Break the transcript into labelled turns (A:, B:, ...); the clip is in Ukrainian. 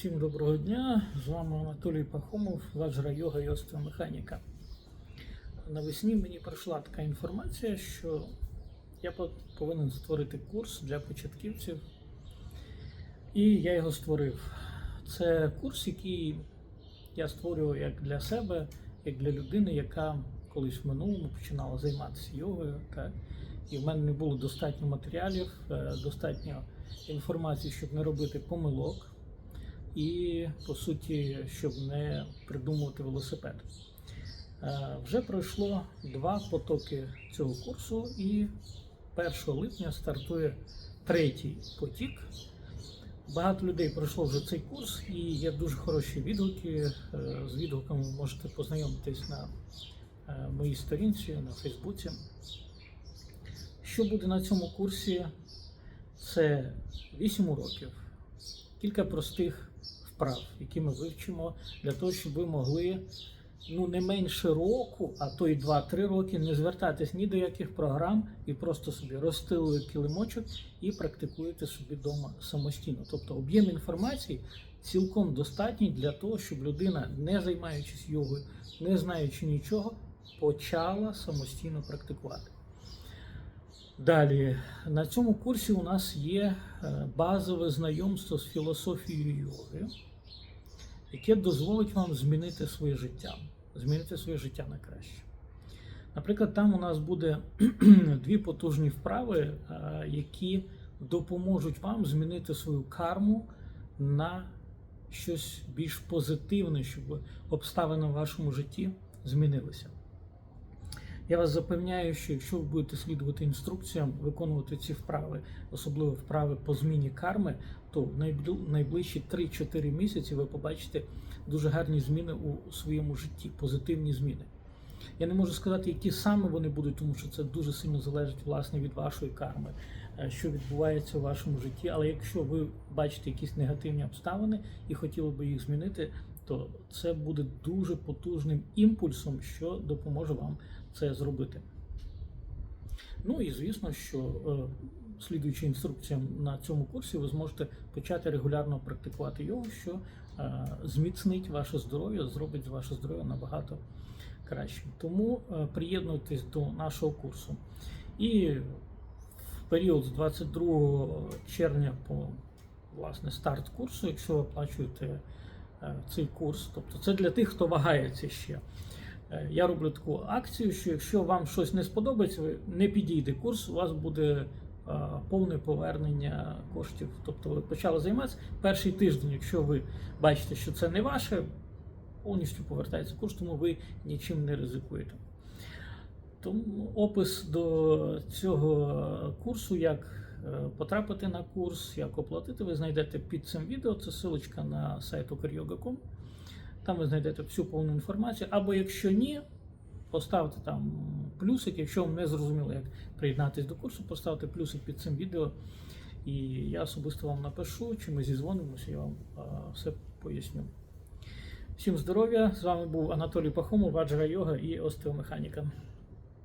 A: Всім доброго дня! З вами Анатолій Пахомов, ваджра йога і остеомеханіка. Навесні мені прийшла така інформація, що я повинен створити курс для початківців. І я його створив. Це курс, який я створював як для себе, як для людини, яка колись в минулому починала займатися йогою. Так? І в мене не було достатньо матеріалів, е, достатньо інформації, щоб не робити помилок і, по суті, щоб не придумувати велосипед. Е, Вже пройшло два потоки цього курсу, і 1 липня стартує третій потік. Багато людей пройшло вже цей курс, і є дуже хороші відгуки. Е, З відгуками можете познайомитись на е, моїй сторінці на Фейсбуці. Що буде на цьому курсі? Це 8 уроків, кілька простих вправ, які ми вивчимо для того, щоб ви могли ну не менше року, а то й 2-3 роки не звертатись ні до яких програм і просто собі розстелили килимочок і практикуєте собі вдома самостійно. Тобто об'єм інформації цілком достатній для того, щоб людина, не займаючись йогою, не знаючи нічого, почала самостійно практикувати. Далі, на цьому курсі у нас є е, базове знайомство з філософією йоги, яке дозволить вам змінити своє життя, змінити своє життя на краще. Наприклад, там у нас буде дві потужні вправи, е, які допоможуть вам змінити свою карму на щось більш позитивне, щоб обставини в вашому житті змінилися. Я вас запевняю, що якщо ви будете слідувати інструкціям, виконувати ці вправи, особливо вправи по зміні карми, то в найбл- найближчі 3-4 місяці ви побачите дуже гарні зміни у своєму житті, позитивні зміни. Я не можу сказати, які саме вони будуть, тому що це дуже сильно залежить власне від вашої карми, е, що відбувається у вашому житті. Але якщо ви бачите якісь негативні обставини і хотіли би їх змінити, то це буде дуже потужним імпульсом, що допоможе вам це зробити. Ну і звісно, що е, слідуючи інструкціям на цьому курсі, ви зможете почати регулярно практикувати йогу, що е, зміцнить ваше здоров'я, зробить ваше здоров'я набагато кращим. Тому е, приєднуйтесь до нашого курсу. І в період з 22 червня по власне старт курсу, якщо ви оплачуєте е, цей курс, тобто це для тих, хто вагається ще. Е, Я роблю таку акцію, що якщо вам щось не сподобається, ви не підійде курс, у вас буде повне повернення коштів. Тобто ви почали займатися перший тиждень, якщо ви бачите, що це не ваше, повністю повертається курс, тому ви нічим не ризикуєте. Тому опис до цього курсу, як е, потрапити на курс, як оплатити, ви знайдете під цим відео. Це ссылочка на сайт ukryoga.com. Там ви знайдете всю повну інформацію. Або якщо ні, поставте там плюсик. Якщо вам не зрозуміло, як приєднатися до курсу, поставте плюсик під цим відео. І я особисто вам напишу, чи ми зізвонимося, я вам все поясню. Всім здоров'я! З вами був Анатолій Пахомов, Ваджра Йога і остеомеханіка.